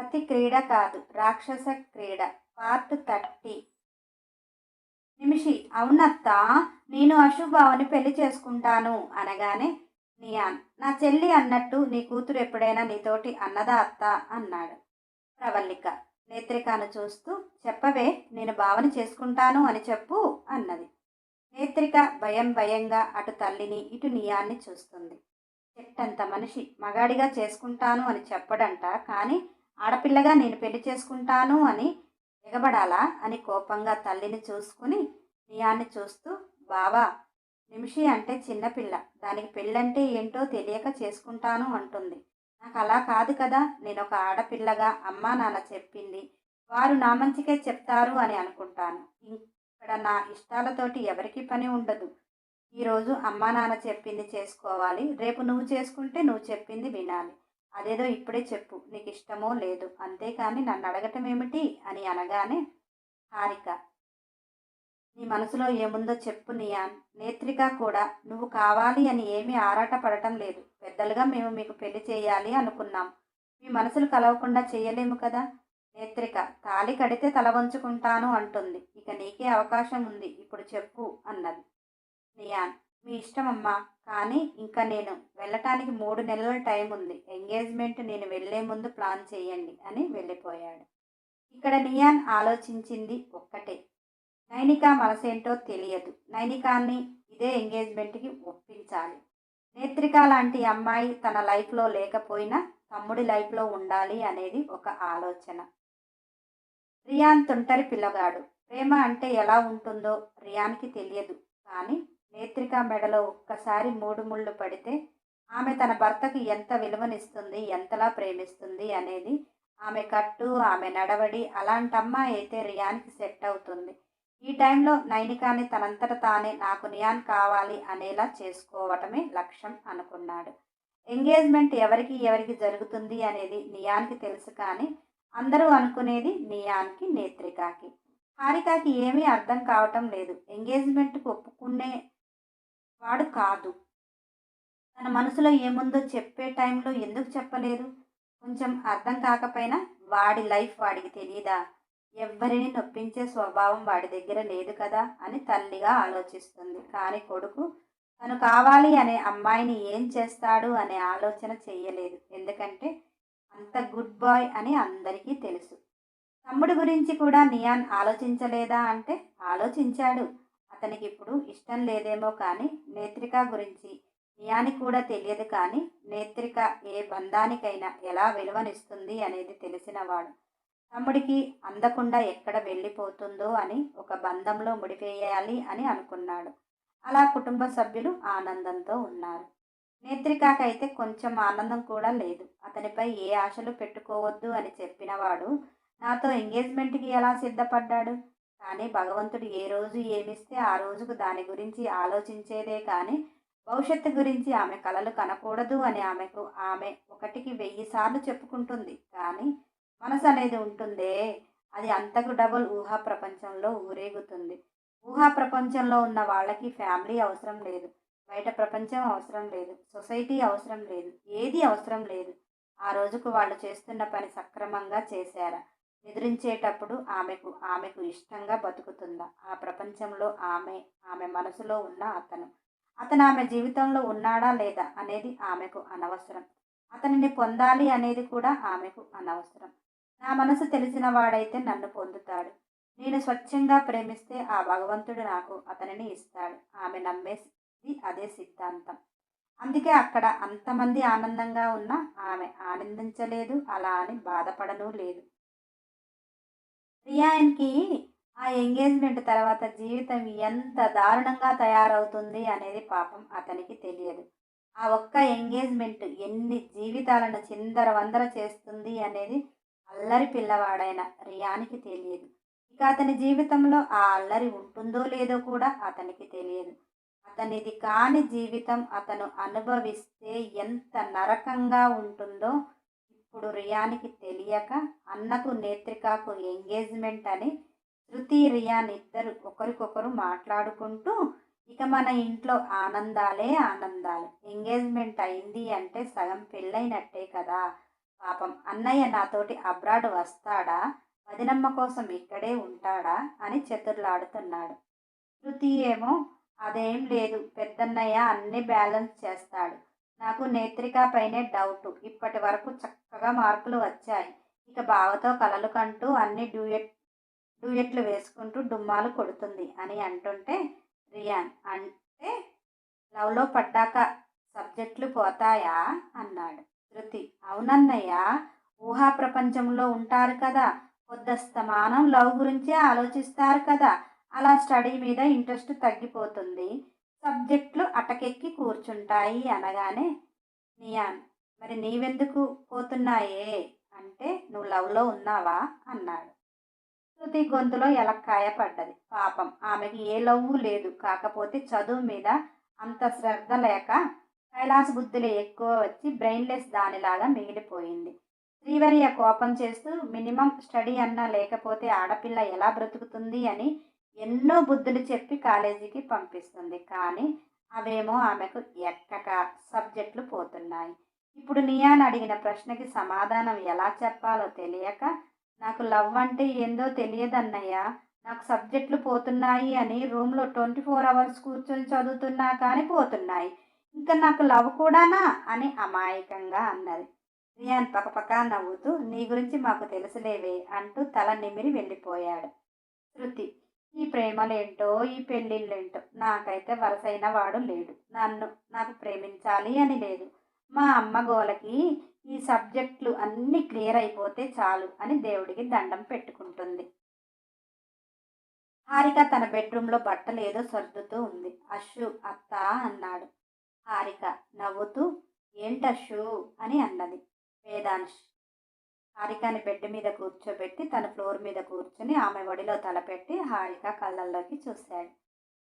ప్రతి క్రీడ కాదు రాక్షస క్రీడ. Part thirty. నిమిషి అవునత్త నేను అశుభావని పెళ్ళి చేసుకుంటాను అనగానే నియాన్ నా చెల్లి అన్నట్టు నీ కూతురు ఎప్పుడైనా నీతోటి అన్నదా అత్త? అన్నాడు. ప్రవల్లిక నేత్రికను చూస్తూ చెప్పవే నేను భావన చేసుకుంటాను అని చెప్పు అన్నది. నేత్రిక భయం భయంగా అటు తల్లిని ఇటు నియాన్ని చూస్తుంది. చెట్టంత మనిషి మగాడిగా చేసుకుంటాను అని చెప్పడంట కానీ ఆడపిల్లగా నేను పెళ్ళి చేసుకుంటాను అని ఎగబడాలా అని కోపంగా తల్లిని చూసుకుని నియాన్ని చూస్తూ బావా నిమిషి అంటే చిన్నపిల్ల దానికి పెళ్ళంటే ఏంటో తెలియక చేసుకుంటాను అంటుంది. నాకు అలా కాదు కదా. నేను ఒక ఆడపిల్లగా అమ్మా నాన్న చెప్పింది. వారు నా మంచికే చెప్తారు అని అనుకుంటాను. ఇక్కడ నా ఇష్టాలతోటి ఎవరికి పని ఉండదు. ఈరోజు అమ్మా నాన్న చెప్పింది చేసుకోవాలి. రేపు నువ్వు చేసుకుంటే నువ్వు చెప్పింది వినాలి. అదేదో ఇప్పుడే చెప్పు నీకు ఇష్టమో లేదు. అంతేకాని నన్ను అడగటం ఏమిటి అని అనగానే హారిక నీ మనసులో ఏముందో చెప్పు నియాన్ నేత్రిక కూడా నువ్వు కావాలి అని ఏమీ ఆరాట పడటం లేదు. పెద్దలుగా మేము మీకు పెళ్ళి చేయాలి అనుకున్నాం. మీ మనసులు కలవకుండా చేయలేము కదా? నేత్రిక తాళి కడితే తల వంచుకుంటాను అంటుంది. ఇక నీకే అవకాశం ఉంది. ఇప్పుడు చెప్పు అన్నది. నియాన్ మీ ఇష్టం అమ్మా కానీ ఇంకా నేను వెళ్ళటానికి మూడు నెలల టైం ఉంది. ఎంగేజ్మెంట్ నేను వెళ్ళే ముందు ప్లాన్ చేయండి అని వెళ్ళిపోయాడు. ఇక్కడ నియాన్ ఆలోచించింది ఒక్కటే. నైనిక మనసేంటో తెలియదు. నైనికాన్ని ఇదే ఎంగేజ్మెంట్కి ఒప్పించాలి. నేత్రిక లాంటి అమ్మాయి తన లైఫ్లో లేకపోయినా తమ్ముడి లైఫ్లో ఉండాలి అనేది ఒక ఆలోచన. రియాన్ తుంటరి పిల్లగాడు. ప్రేమ అంటే ఎలా ఉంటుందో రియాన్కి తెలియదు. కానీ నేత్రిక మెడలో ఒక్కసారి మూడు ముళ్ళు పడితే ఆమె తన భర్తకు ఎంత విలువనిస్తుంది ఎంతలా ప్రేమిస్తుంది అనేది ఆమె కట్టు ఆమె నడవడి అలాంటి అమ్మాయి అయితే రియాన్కి సెట్ అవుతుంది. ఈ టైంలో నైనికాని తనంతట తానే నాకు నియాన్ కావాలి అనేలా చేసుకోవటమే లక్ష్యం అనుకున్నాడు. ఎంగేజ్మెంట్ ఎవరికి ఎవరికి జరుగుతుంది అనేది నియాన్కి తెలుసు కానీ అందరూ అనుకునేది నియాన్కి నేత్రికాకి. హారికాకి ఏమీ అర్థం కావటం లేదు. ఎంగేజ్మెంట్కి ఒప్పుకునే వాడు కాదు. తన మనసులో ఏముందో చెప్పే టైంలో ఎందుకు చెప్పలేదు? కొంచెం అర్థం కాకపోయినా వాడి లైఫ్ వాడికి తెలియదా ఎవ్వరిని నొప్పించే స్వభావం వాడి దగ్గర లేదు కదా అని తల్లిగా ఆలోచిస్తుంది. కానీ కొడుకు తను కావాలి అనే అమ్మాయిని ఏం చేస్తాడు అనే ఆలోచన చేయలేదు. ఎందుకంటే అంత గుడ్ బాయ్ అని అందరికీ తెలుసు. తమ్ముడు గురించి కూడా నియాన్ ఆలోచించలేదా అంటే ఆలోచించాడు. అతనికి ఇప్పుడు ఇష్టం లేదేమో కానీ నేత్రిక గురించి నియాని కూడా తెలియదు కానీ నేత్రిక ఏ బంధానికైనా ఎలా విలువనిస్తుంది అనేది తెలిసినవాడు. తమ్ముడికి అందకుండా ఎక్కడ వెళ్ళిపోతుందో అని ఒక బంధంలో ముడివేయాలి అని అనుకున్నాడు. అలా కుటుంబ సభ్యులు ఆనందంతో ఉన్నారు. నేత్రికాకైతే కొంచెం ఆనందం కూడా లేదు. అతనిపై ఏ ఆశలు పెట్టుకోవద్దు అని చెప్పినవాడు నాతో ఎంగేజ్మెంట్కి ఎలా సిద్ధపడ్డాడు? కానీ భగవంతుడు ఏ రోజు ఏమిస్తే ఆ రోజుకు దాని గురించి ఆలోచించేదే కానీ భవిష్యత్తు గురించి ఆమె కలలు కనకూడదు అని ఆమెకు ఆమె ఒకటికి వెయ్యి సార్లు చెప్పుకుంటుంది. కానీ మనసు అనేది ఉంటుందే. అది అంతకు డబుల్ ఊహా ప్రపంచంలో ఊరేగుతుంది. ఊహా ప్రపంచంలో ఉన్న వాళ్ళకి ఫ్యామిలీ అవసరం లేదు. బయట ప్రపంచం అవసరం లేదు. సొసైటీ అవసరం లేదు. ఏది అవసరం లేదు. ఆ రోజుకు వాళ్ళు చేస్తున్న పని సక్రమంగా చేశారా? నిద్రించేటప్పుడు ఆమెకు ఆమెకు ఇష్టంగా బతుకుతుందా? ఆ ప్రపంచంలో ఆమె ఆమె మనసులో ఉన్న అతను? అతను ఆమె జీవితంలో ఉన్నాడా లేదా అనేది ఆమెకు అనవసరం. అతనిని పొందాలి అనేది కూడా ఆమెకు అనవసరం. నా మనసు తెలిసిన వాడైతే నన్ను పొందుతాడు. నేను స్వచ్ఛంగా ప్రేమిస్తే ఆ భగవంతుడు నాకు అతనిని ఇస్తాడు. ఆమె నమ్మేది అదే సిద్ధాంతం. అందుకే అక్కడ అంతమంది ఆనందంగా ఉన్నా ఆమె ఆనందించలేదు. అలా అని బాధపడను లేదు. రియాన్కి ఆ ఎంగేజ్మెంట్ తర్వాత జీవితం ఎంత దారుణంగా తయారవుతుంది అనేది పాపం అతనికి తెలియదు. ఆ ఒక్క ఎంగేజ్మెంట్ ఎన్ని జీవితాలను చిందర వందర చేస్తుంది అనేది అల్లరి పిల్లవాడైన రియానికి తెలియదు. ఇక అతని జీవితంలో ఆ అల్లరి ఉంటుందో లేదో కూడా అతనికి తెలియదు. అతనిది కాని జీవితం అతను అనుభవిస్తే ఎంత నరకంగా ఉంటుందో ఇప్పుడు రియానికి తెలియక అన్నకు నేత్రికకు ఎంగేజ్మెంట్ అని శృతి రియాన్ ఇద్దరు ఒకరికొకరు మాట్లాడుకుంటూ ఇక మన ఇంట్లో ఆనందాలే ఆనందాలు. ఎంగేజ్మెంట్ అయింది అంటే సగం పెళ్ళైనట్టే కదా? పాపం అన్నయ్య నాతోటి అబ్రాడ్ వస్తాడా? వదినమ్మ కోసం ఇక్కడే ఉంటాడా? అని చతుర్లాడుతున్నాడు. శృతి ఏమో అదేం లేదు పెద్దన్నయ్య అన్ని బ్యాలెన్స్ చేస్తాడు. నాకు నేత్రిక పైనే డౌట్. ఇప్పటి వరకు చక్కగా మార్కులు వచ్చాయి. ఇక బావతో కలలు కంటూ అన్ని డ్యూయట్ డ్యూయట్లు వేసుకుంటూ డుమ్మాలు కొడుతుంది అని అంటుంటే రియాన్ అంటే లవ్లో పడ్డాక సబ్జెక్టులు పోతాయా? అన్నాడు శృతి. అవునన్నయ్య ఊహా ప్రపంచంలో ఉంటారు కదా. పొద్దస్తమానం లవ్ గురించే ఆలోచిస్తారు కదా. అలా స్టడీ మీద ఇంట్రెస్ట్ తగ్గిపోతుంది. సబ్జెక్టులు అటకెక్కి కూర్చుంటాయి అనగానే నియాన్ మరి నీవెందుకు పోతున్నాయే? అంటే నువ్వు లవ్లో ఉన్నావా? అన్నాడు. శృతి గొంతులో ఎలక్కాయ పడ్డది. పాపం ఆమెకి ఏ లవ్వు లేదు. కాకపోతే చదువు మీద అంత శ్రద్ధ లేక కైలాస బుద్ధులు ఎక్కువ వచ్చి బ్రెయిన్లెస్ దానిలాగా మిగిలిపోయింది. శ్రీవరియ కోపం చేస్తూ మినిమం స్టడీ అన్నా లేకపోతే ఆడపిల్ల ఎలా బ్రతుకుతుంది? అని ఎన్నో బుద్ధులు చెప్పి కాలేజీకి పంపిస్తుంది. కానీ అవేమో ఆమెకు ఎక్కక సబ్జెక్టులు పోతున్నాయి. ఇప్పుడు నియాన్ అడిగిన ప్రశ్నకి సమాధానం ఎలా చెప్పాలో తెలియక నాకు లవ్ అంటే ఏందో తెలియదన్నయ్య. నాకు సబ్జెక్టులు పోతున్నాయి అని రూమ్లో ట్వంటీ ఫోర్ అవర్స్ కూర్చొని చదువుతున్నా కానీ పోతున్నాయి. ఇంకా నాకు లవ్ కూడానా అని అమాయకంగా అన్నది. రియాన్ పకపక నవ్వుతూ నీ గురించి మాకు తెలుసులేవే అంటూ తల నిమిరి వెళ్ళిపోయాడు శృతి. ఈ ప్రేమలేంటో ఈ పెళ్ళిళ్ళేంటో నాకైతే వరసైన వాడు లేడు. నన్ను నాకు ప్రేమించాలి అని లేదు. మా అమ్మ గోలకి ఈ సబ్జెక్టులు అన్నీ క్లియర్ అయిపోతే చాలు అని దేవుడికి దండం పెట్టుకుంటుంది. హారిక తన బెడ్రూమ్లో బట్టలు ఏదో సర్దుతూ ఉంది. అషు అత్త అన్నాడు. హారిక నవ్వుతూ ఏంటషు? అని అన్నది. వేదాంశ్ హారికని బెడ్ మీద కూర్చోబెట్టి తన ఫ్లోర్ మీద కూర్చుని ఆమె ఒడిలో తలపెట్టి హారిక కళ్ళల్లోకి చూశాడు.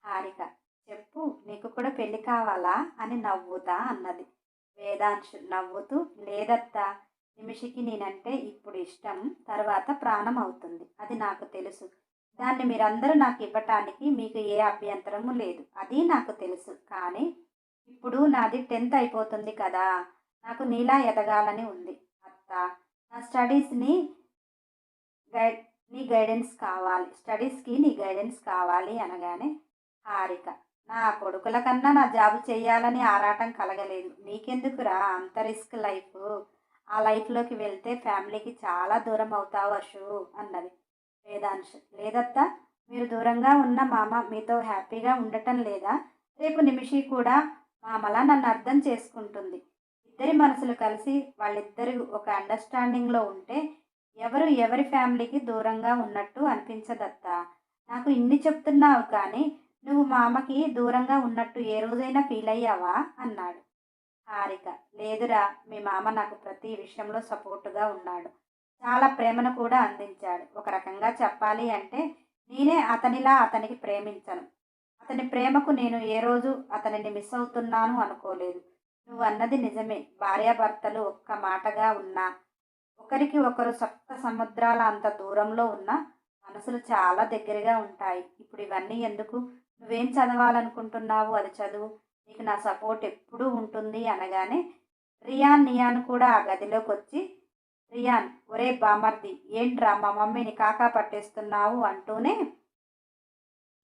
హారిక చెప్పు నీకు కూడా పెళ్ళి కావాలా? అని నవ్వుతా అన్నది. వేదాంశు నవ్వుతూ లేదత్తా నిమిషికి నేనంటే ఇప్పుడు ఇష్టం తర్వాత ప్రాణం అవుతుంది అది నాకు తెలుసు. దాన్ని మీరందరూ నాకు ఇవ్వటానికి మీకు ఏ అభ్యంతరము లేదు అది నాకు తెలుసు. కానీ ఇప్పుడు నాది టెన్త్ అయిపోతుంది కదా నాకు నీలా ఎదగాలని ఉంది. అత్త నా స్టడీస్ని గైడ్ నీ గైడెన్స్ కావాలి. స్టడీస్కి నీ గైడెన్స్ కావాలి అనగానే హారిక. నా కొడుకుల కన్నా నా జాబ్ చేయాలని ఆరాటం కలగలేదు. నీకెందుకురా అంత రిస్క్ లైఫ్? ఆ లైఫ్లోకి వెళ్తే ఫ్యామిలీకి చాలా దూరం అవుతావు అషు అన్నది. వేదాంశ్. లేదత్తా మీరు దూరంగా ఉన్న మామ మీతో హ్యాపీగా ఉండటం లేదా? రేపు నిమిషి కూడా మామలా నన్ను అర్థం చేసుకుంటుంది. ఇద్దరి మనసులు కలిసి వాళ్ళిద్దరు ఒక అండర్స్టాండింగ్లో ఉంటే ఎవరు ఎవరి ఫ్యామిలీకి దూరంగా ఉన్నట్టు అనిపించదత్తా. నాకు ఇన్ని చెప్తున్నావు కానీ నువ్వు మా అమ్మకి దూరంగా ఉన్నట్టు ఏ రోజైనా ఫీల్ అయ్యావా? అన్నాడు. హారిక లేదురా మీ మామ నాకు ప్రతి విషయంలో సపోర్టుగా ఉన్నాడు. చాలా ప్రేమను కూడా అందించాడు. ఒక రకంగా చెప్పాలి అంటే నేనే అతనిలా అతనికి ప్రేమించను. అతని ప్రేమకు నేను ఏ రోజు అతనిని మిస్ అవుతున్నాను అనుకోలేదు. నువ్వు అన్నది నిజమే. భార్యాభర్తలు ఒక్క మాటగా ఉన్నా ఒకరికి ఒకరు సప్త సముద్రాల అంత దూరంలో ఉన్న మనసులు చాలా దగ్గరగా ఉంటాయి. ఇప్పుడు ఇవన్నీ ఎందుకు? నువ్వేం చదవాలనుకుంటున్నావు? అది చదువు. నీకు నా సపోర్ట్ ఎప్పుడూ ఉంటుంది అనగానే రియాన్ నియాన్ కూడా ఆ గదిలోకి వచ్చి రియాన్ ఒరే బామర్ది ఏంట్రా మా మమ్మీని కాకా పట్టేస్తున్నావు? అంటూనే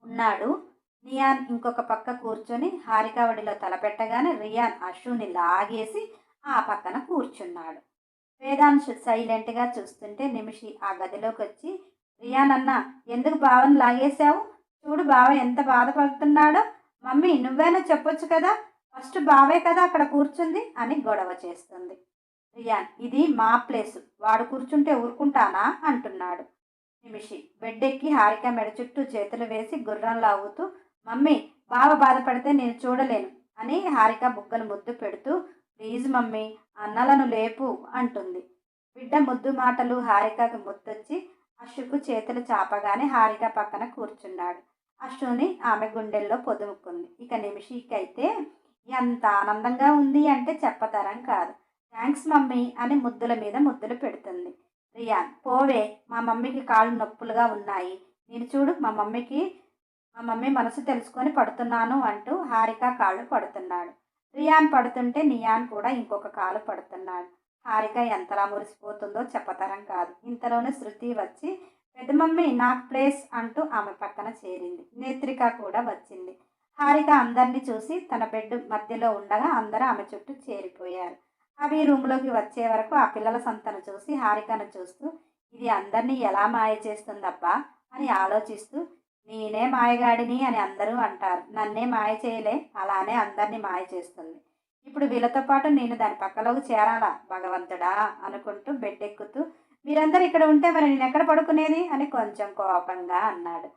ఉన్నాడు. నియాన్ ఇంకొక పక్క కూర్చొని హారికావడిలో తలపెట్టగానే రియాన్ అశుని లాగేసి ఆ పక్కన కూర్చున్నాడు. వేదాంశ్ సైలెంట్గా చూస్తుంటే నిమిషి ఆ గదిలోకి వచ్చి రియాన్ అన్న ఎందుకు బావని లాగేశావు? చూడు బావ ఎంత బాధపడుతున్నాడో. మమ్మీ నువ్వైనా చెప్పొచ్చు కదా? ఫస్ట్ బావే కదా అక్కడ కూర్చుంది అని గొడవ చేస్తుంది. రియాన్ ఇది మా ప్లేసు. వాడు కూర్చుంటే ఊరుకుంటానా అంటున్నాడు. నిమిషి బెడ్ ఎక్కి హారిక మెడ చుట్టూ చేతులు వేసి గుర్రం లాగుతూ మమ్మీ బావ బాధపడితే నేను చూడలేను అని హారిక బుగ్గలు ముద్దు పెడుతూ ప్లీజ్ మమ్మీ అన్నలను లేపు అంటుంది. బిడ్డ ముద్దు మాటలు హారికకి ముద్దొచ్చి అశుకు చేతులు చాపగానే హారిక పక్కన కూర్చున్నాడు. అశుని ఆమె గుండెల్లో పొదుముకుంది. ఇక నిమిషికైతే ఎంత ఆనందంగా ఉంది అంటే చెప్పతరం కాదు. థ్యాంక్స్ మమ్మీ అని ముద్దుల మీద ముద్దులు పెడుతుంది. రియాన్ పోవే మా మమ్మీకి కాళ్ళు నొప్పులుగా ఉన్నాయి. నేను చూడు మా మమ్మీకి మా మమ్మీ మనసు తెలుసుకొని పడుతున్నాను అంటూ హారిక కాళ్ళు పడుతున్నాడు. రియాన్ పడుతుంటే నియాన్ కూడా ఇంకొక కాలు పడుతున్నాడు. హారిక ఎంతలా మురిసిపోతుందో చెప్పతరం కాదు. ఇంతలోనే శృతి వచ్చి పెద్ద మమ్మీ నాకు ప్లేస్ అంటూ ఆమె పక్కన చేరింది. నేత్రిక కూడా వచ్చింది. హారిక అందరినీ చూసి తన బెడ్ మధ్యలో ఉండగా అందరూ ఆమె చుట్టూ చేరిపోయారు. అవి రూమ్లోకి వచ్చే వరకు ఆ పిల్లల సంతను చూసి హారికను చూస్తూ ఇది అందరినీ ఎలా మాయ చేస్తుందబ్బా అని ఆలోచిస్తూ నేనే మాయగాడిని అని అందరూ అంటారు. నన్నే మాయ చేయలే అలానే అందరినీ మాయ చేస్తుంది. ఇప్పుడు వీళ్ళతో పాటు నేను దాని పక్కలోకి చేరాలా? భగవంతుడా? అనుకుంటూ బెడ్ ఎక్కుతూ మీరందరూ ఇక్కడ ఉంటే మరి నేను ఎక్కడ పడుకునేది? అని కొంచెం కోపంగా అన్నాడు.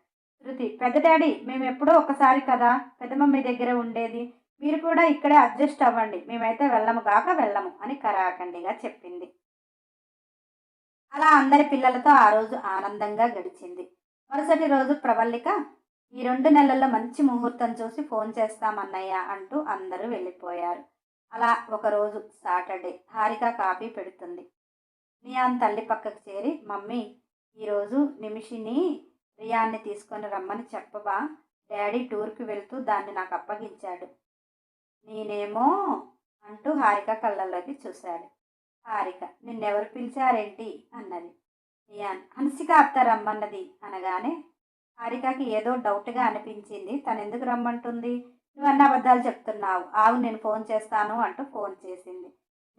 శృతి పెద్ద డాడీ మేము ఎప్పుడో ఒకసారి కదా పెద్ద మమ్మీ దగ్గర ఉండేది. మీరు కూడా ఇక్కడే అడ్జస్ట్ అవ్వండి. మేమైతే వెళ్ళము కాక వెళ్ళము అని కరాఖండిగా చెప్పింది. అలా అందరి పిల్లలతో ఆ రోజు ఆనందంగా గడిచింది. మరుసటి రోజు ప్రవల్లిక ఈ రెండు నెలల్లో మంచి ముహూర్తం చూసి ఫోన్ చేస్తామన్నయ్య అంటూ అందరూ వెళ్ళిపోయారు. అలా ఒకరోజు సాటర్డే హారిక కాఫీ పెడుతుంది. రియాన్ తల్లి పక్కకు చేరి మమ్మీ ఈరోజు నిమిషిని రియాన్ని తీసుకొని రమ్మని చెప్పబా డాడీ టూర్కి వెళ్తూ దాన్ని నాకు అప్పగించాడు. నేనేమో అంటూ హారిక కళ్ళల్లోకి చూశాడు. హారిక నిన్నెవరు పిలిచారేంటి? అన్నది. నియాన్ హన్సిక అత్త రమ్మన్నది అనగానే హారికకి ఏదో డౌట్గా అనిపించింది. తను ఎందుకు రమ్మంటుంది నువ్వన్న అబద్ధాలు చెప్తున్నావు. ఆవు నేను ఫోన్ చేస్తాను అంటూ ఫోన్ చేసింది.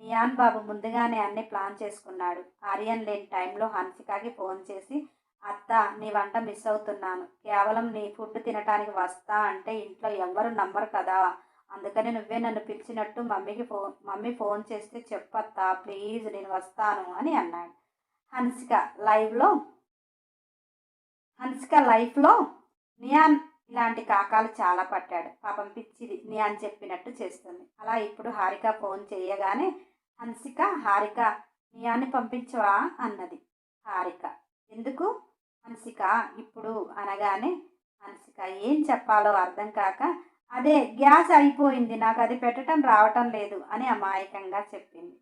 నియాన్ బాబు ముందుగానే అన్ని ప్లాన్ చేసుకున్నాడు. ఆర్యన్ లేని టైంలో హన్సికకి ఫోన్ చేసి అత్త నీ వంట మిస్ అవుతున్నాను. కేవలం నీ ఫుడ్ తినటానికి వస్తా అంటే ఇంట్లో ఎవ్వరు నమ్మరు కదా. అందుకని నువ్వే నన్ను పిలిచినట్టు మమ్మీకి ఫోన్ మమ్మీ ఫోన్ చేస్తే చెప్పత్తా ప్లీజ్ నేను వస్తాను అని అన్నాడు. హన్సిక లైవ్లో హన్సిక లైఫ్లో నియాన్ ఇలాంటి కాకాలు చాలా పట్టాడు. పాపం పిచ్చిది నియాన్ చెప్పినట్టు చేస్తుంది. అలా ఇప్పుడు హారిక ఫోన్ చేయగానే హన్సిక హారిక నియాన్ని పంపించవా? అన్నది హారిక. ఎందుకు? హన్సిక ఇప్పుడు అనగానే హన్సిక ఏం చెప్పాలో అర్థం కాక అదే గ్యాస్ అయిపోయింది నాకు అది పెట్టడం రావటం లేదు అని అమాయకంగా చెప్పింది.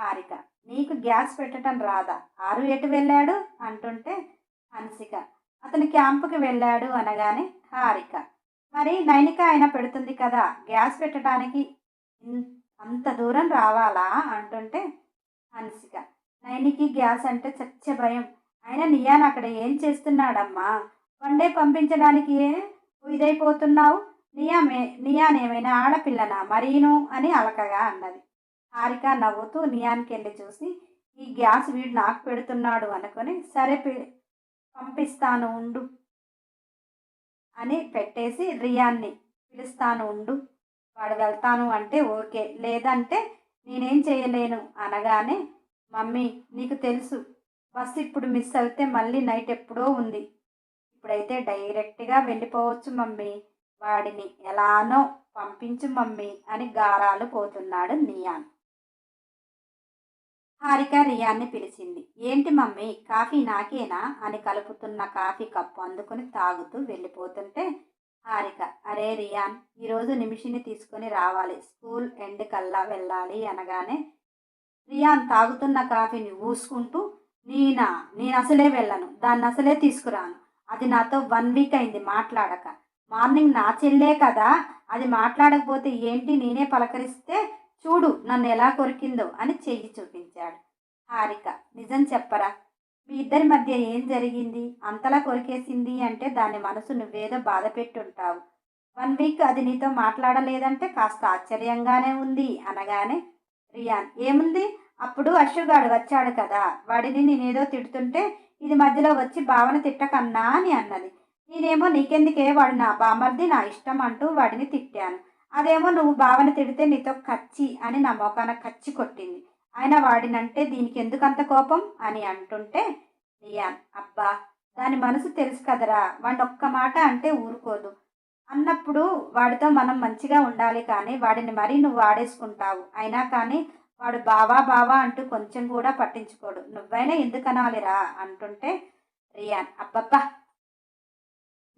హారిక. నీకు గ్యాస్ పెట్టడం రాదా? ఆరు ఎటు వెళ్ళాడు? అంటుంటే హన్సిక. అతని క్యాంపుకి వెళ్ళాడు అనగానే హారిక. మరి నైనిక ఆయన పెడుతుంది కదా గ్యాస్ పెట్టడానికి ఇన్- అంత దూరం రావాలా? అంటుంటే హన్సిక. నైనికి గ్యాస్ అంటే చచ్చ భయం. ఆయన నియాన్ అక్కడ ఏం చేస్తున్నాడమ్మా? వన్డే పంపించడానికి ఏ ఇదైపోతున్నావు? నియామే నియాన్ ఏమైనా ఆడపిల్లనా? మరీను అని అలకగా అన్నది. హారిక నవ్వుతూ నియాన్కి వెళ్ళి చూసి ఈ గ్యాస్ వీడు నాకు పెడుతున్నాడు అనుకొని సరే పంపిస్తాను ఉండు అని పెట్టేసి రియాన్ని పిలుస్తాను ఉండు వాడు వెళ్తాను అంటే ఓకే లేదంటే నేనేం చేయలేను అనగానే మమ్మీ నీకు తెలుసు బస్సు ఇప్పుడు మిస్ అయితే మళ్ళీ నైట్ ఎప్పుడో ఉంది. ఇప్పుడైతే డైరెక్ట్గా వెళ్ళిపోవచ్చు మమ్మీ వాడిని ఎలానో పంపించు మమ్మీ అని గారాలు పోతున్నాడు నియాన్. హారిక రియాన్ని పిలిచింది. ఏంటి మమ్మీ కాఫీ నాకేనా? అని కలుపుతున్న కాఫీ కప్పు అందుకుని తాగుతూ వెళ్ళిపోతుంటే హారిక అరే రియాన్ ఈరోజు నిమిషిని తీసుకొని రావాలి. స్కూల్ ఎండ్ కల్లా వెళ్ళాలి అనగానే రియాన్ తాగుతున్న కాఫీని ఊసుకుంటూ నేనా నేను అసలే వెళ్ళను. దాన్ని అసలే తీసుకురాను. అది నాతో వన్ వీక్ అయింది మాట్లాడక. మార్నింగ్ నా చెల్లే కదా. అది మాట్లాడకపోతే ఏంటి? నేనే పలకరిస్తే చూడు నన్ను ఎలా కొరికిందో అని చెయ్యి చూపించాడు. హారిక నిజం చెప్పరా? మీ ఇద్దరి మధ్య ఏం జరిగింది? అంతలా కొరికేసింది అంటే దాని మనసు నువ్వేదో బాధ పెట్టుంటావు. వన్ వీక్ అది నీతో మాట్లాడలేదంటే కాస్త ఆశ్చర్యంగానే ఉంది అనగానే రియాన్ ఏముంది? అప్పుడు అశ్వగాడు వచ్చాడు కదా వాడిని నేనేదో తిడుతుంటే ఇది మధ్యలో వచ్చి భావన తిట్టకన్నా అని అన్నది. నేనేమో నీకెందుకే వాడు నా బామర్ది నా ఇష్టం అంటూ వాడిని తిట్టాను. అదేమో నువ్వు భావన తిడితే నీతో కచ్చి అని నా మొఖాన కచ్చి కొట్టింది. ఆయన వాడినంటే దీనికి ఎందుకంత కోపం? అని అంటుంటే రియాన్ అబ్బా దాని మనసు తెలుసు కదరా వాడిని ఒక్క మాట అంటే ఊరుకోదు. అన్నప్పుడు వాడితో మనం మంచిగా ఉండాలి కానీ వాడిని మరీ నువ్వు వాడేసుకుంటావు. అయినా కానీ వాడు బావా బావా అంటూ కొంచెం కూడా పట్టించుకోడు. నువ్వైనా ఎందుకు అనాలిరా అంటుంటే రియాన్ అబ్బబ్బా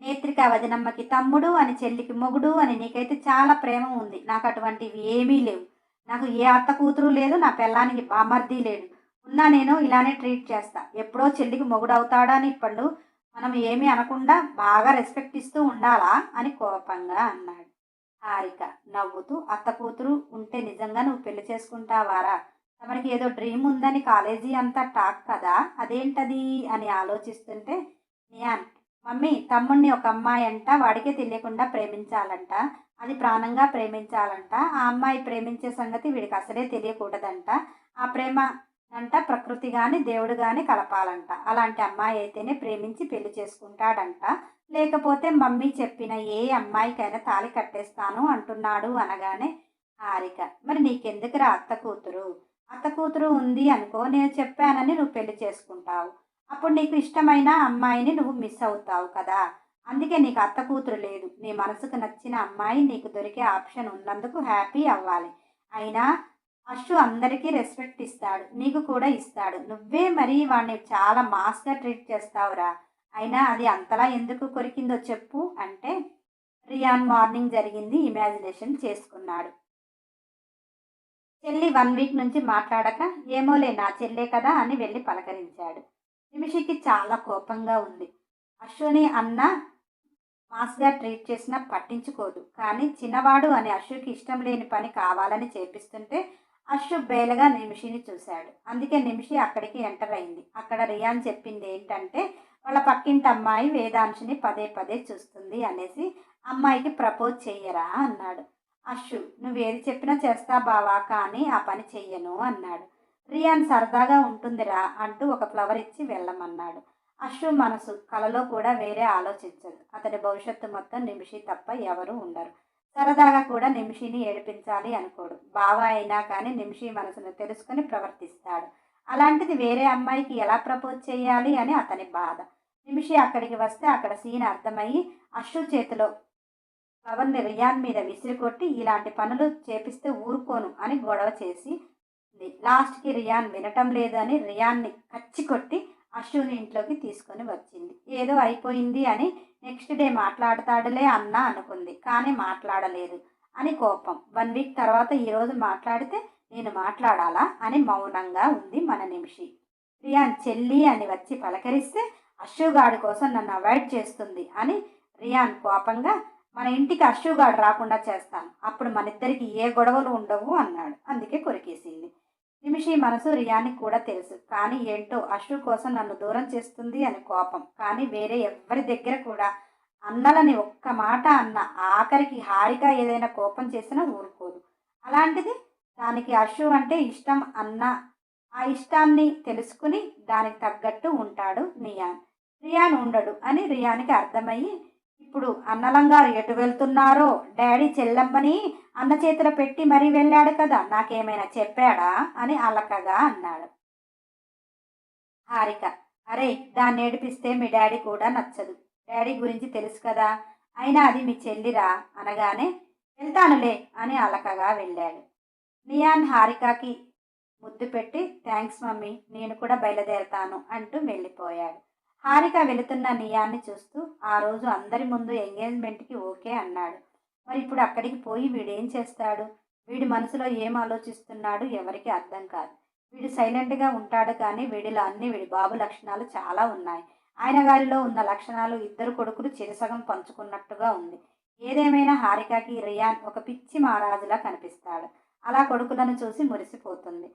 నేత్రిక వదినమ్మకి తమ్ముడు అని చెల్లికి మొగుడు అని నీకైతే చాలా ప్రేమ ఉంది. నాకు అటువంటివి ఏమీ లేవు. నాకు ఏ అత్త కూతురు లేదు నా పెళ్ళానికి బామర్ది లేడు ఉన్నా నేను ఇలానే ట్రీట్ చేస్తా. ఎప్పుడో చెల్లికి మొగుడు అవుతాడా అని ఇప్పుడు మనం ఏమీ అనకుండా బాగా రెస్పెక్ట్ ఇస్తూ ఉండాలా అని కోపంగా అన్నాడు. హారిక నవ్వుతూ అత్త కూతురు ఉంటే నిజంగా నువ్వు పెళ్ళి చేసుకుంటావారా? తమకి ఏదో డ్రీమ్ ఉందని కాలేజీ అంతా టాక్ కదా అదేంటది? అని ఆలోచిస్తుంటే నియాన్ మమ్మీ తమ్ముడిని ఒక అమ్మాయి అంట వాడికే తెలియకుండా ప్రేమించాలంట. అది ప్రాణంగా ప్రేమించాలంట. ఆ అమ్మాయి ప్రేమించే సంగతి వీడికి అసలే తెలియకూడదంట. ఆ ప్రేమ అంట ప్రకృతి కానీ దేవుడు కానీ కలపాలంట. అలాంటి అమ్మాయి అయితేనే ప్రేమించి పెళ్ళి చేసుకుంటాడంట. లేకపోతే మమ్మీ చెప్పిన ఏ అమ్మాయికైనా తాళి కట్టేస్తాను అంటున్నాడు అనగానే హారిక మరి నీకెందుకురా అత్త కూతురు? అత్త కూతురు ఉంది అనుకో నేను చెప్పానని నువ్వు పెళ్ళి చేసుకుంటావు. అప్పుడు నీకు ఇష్టమైన అమ్మాయిని నువ్వు మిస్ అవుతావు కదా. అందుకే నీకు అత్త కూతురు లేదు. నీ మనసుకు నచ్చిన అమ్మాయి నీకు దొరికే ఆప్షన్ ఉన్నందుకు హ్యాపీ అవ్వాలి. అయినా అశు అందరికీ రెస్పెక్ట్ ఇస్తాడు. నీకు కూడా ఇస్తాడు. నువ్వే మరీ వాడిని చాలా మాస్గా ట్రీట్ చేస్తావురా. అయినా అది అంతలా ఎందుకు కొరికిందో చెప్పు అంటే రియాన్ మార్నింగ్ జరిగింది ఇమాజినేషన్ చేసుకున్నాడు. చెల్లి వన్ వీక్ నుంచి మాట్లాడక ఏమోలే నా చెల్లే కదా అని వెళ్ళి పలకరించాడు. నిమిషికి చాలా కోపంగా ఉంది. అశ్విని అన్న మాస్గా ట్రీట్ చేసినా పట్టించుకోదు. కానీ చిన్నవాడు అని అశ్వకి ఇష్టం లేని పని కావాలని చేపిస్తుంటే అశ్వ బేలగా నిమిషిని చూశాడు. అందుకే నిమిషి అక్కడికి ఎంటర్ అయింది. అక్కడ రియాన్ చెప్పింది ఏంటంటే వాళ్ళ పక్కింటి అమ్మాయి వేదాంశిని పదే పదే చూస్తుంది అనేసి అమ్మాయికి ప్రపోజ్ చెయ్యరా అన్నాడు. అశ్వ నువ్వేది చెప్పినా చేస్తా బావా కానీ ఆ పని చెయ్యను అన్నాడు. రియాన్ సరదాగా ఉంటుందిరా అంటూ ఒక ఫ్లవర్ ఇచ్చి వెళ్ళమన్నాడు. అశ్రు మనసు కలలో కూడా వేరే ఆలోచించదు. అతడి భవిష్యత్తు మొత్తం నిమిషి తప్ప ఎవరూ ఉండరు. సరదాగా కూడా నిమిషిని ఏడిపించాలి అనుకోడు. బావ అయినా కానీ నిమిషి మనసును తెలుసుకుని ప్రవర్తిస్తాడు. అలాంటిది వేరే అమ్మాయికి ఎలా ప్రపోజ్ చేయాలి అని అతని బాధ. నిమిషి అక్కడికి వస్తే అక్కడ సీన్ అర్థమయ్యి అశ్రు చేతిలో పవన్ని రియాన్ మీద విసిరికొట్టి ఇలాంటి పనులు చేపిస్తే ఊరుకోను అని గొడవ చేసి లాస్ట్కి రియాన్ వినటం లేదు అని రియాన్ని కచ్చి కొట్టి అశ్వుని ఇంట్లోకి తీసుకొని వచ్చింది. ఏదో అయిపోయింది అని నెక్స్ట్ డే మాట్లాడతాడులే అన్న అనుకుంది. కానీ మాట్లాడలేదు అని కోపం. వన్ వీక్ తర్వాత ఈరోజు మాట్లాడితే నేను మాట్లాడాలా అని మౌనంగా ఉంది మన నిమిషి. రియాన్ చెల్లి అని వచ్చి పలకరిస్తే అశ్వగాడు కోసం నన్ను అవాయిడ్ చేస్తుంది అని రియాన్ కోపంగా మన ఇంటికి అశ్వగాడు రాకుండా చేస్తాను. అప్పుడు మన ఇద్దరికి ఏ గొడవలు ఉండవు అన్నాడు. అందుకే కొరికేసింది. నిమిషి మనసు రియానికి కూడా తెలుసు. కానీ ఏంటో అశ్రు కోసం నన్ను దూరం చేస్తుంది అని కోపం. కానీ వేరే ఎవరి దగ్గర కూడా అన్నలని ఒక్క మాట అన్న ఆఖరికి హారిగా ఏదైనా కోపం చేసినా ఊరుకోదు. అలాంటిది దానికి అశ్రు అంటే ఇష్టం అన్న ఆ ఇష్టాన్ని తెలుసుకుని దానికి తగ్గట్టు ఉంటాడు రియాన్. రియాన్ ఉండడు అని రియానికి అర్థమయ్యి ఇప్పుడు అన్నలంగారు ఎటు వెళ్తున్నారో? డాడీ చెల్లెమ్మని అన్న చేతిలో పెట్టి మరీ వెళ్ళాడు కదా నాకేమైనా చెప్పాడా? అని అలకగా అన్నాడు. హారిక అరే దాన్ని ఏడిపిస్తే మీ డాడీ కూడా నచ్చదు. డాడీ గురించి తెలుసు కదా అయినా అది మీ చెల్లిరా? అనగానే వెళ్తానులే అని అలకగా వెళ్ళాడు. నియాన్ హారికకి ముద్దు పెట్టి థ్యాంక్స్ మమ్మీ నేను కూడా బయలుదేరతాను అంటూ వెళ్ళిపోయాడు. హారిక వెళుతున్న నియాన్ని చూస్తూ ఆ రోజు అందరి ముందు ఎంగేజ్మెంట్కి ఓకే అన్నాడు. మరి ఇప్పుడు అక్కడికి పోయి వీడేం చేస్తాడు? వీడి మనసులో ఏం ఆలోచిస్తున్నాడు? ఎవరికి అర్థం కాదు. వీడు సైలెంట్గా ఉంటాడు కానీ వీడిలో అన్ని వీడి బాబు లక్షణాలు చాలా ఉన్నాయి. ఆయన గారిలో ఉన్న లక్షణాలు ఇద్దరు కొడుకులు చిరసగం పంచుకున్నట్టుగా ఉంది. ఏదేమైనా హారికకి రియాన్ ఒక పిచ్చి మహారాజులా కనిపిస్తాడు. అలా కొడుకులను చూసి మురిసిపోతుంది.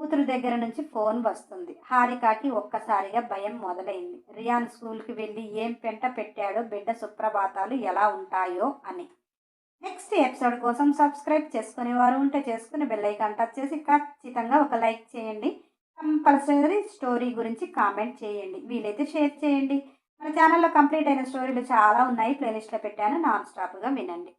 కూతురు దగ్గర నుంచి ఫోన్ వస్తుంది. హారికకి ఒక్కసారిగా భయం మొదలైంది. రియాన్ స్కూల్కి వెళ్ళి ఏం పెంట పెట్టాడో బిడ్డ సుప్రభాతాలు ఎలా ఉంటాయో అని. నెక్స్ట్ ఎపిసోడ్ కోసం సబ్స్క్రైబ్ చేసుకునే వారు ఉంటే చేసుకుని బెల్లైకాన్ టచ్ చేసి ఖచ్చితంగా ఒక లైక్ చేయండి. కంపల్సరీ స్టోరీ గురించి కామెంట్ చేయండి. వీలైతే షేర్ చేయండి. మన ఛానల్లో కంప్లీట్ అయిన స్టోరీలు చాలా ఉన్నాయి. ప్లేలిస్ట్లో పెట్టాను. నాన్ స్టాప్గా వినండి.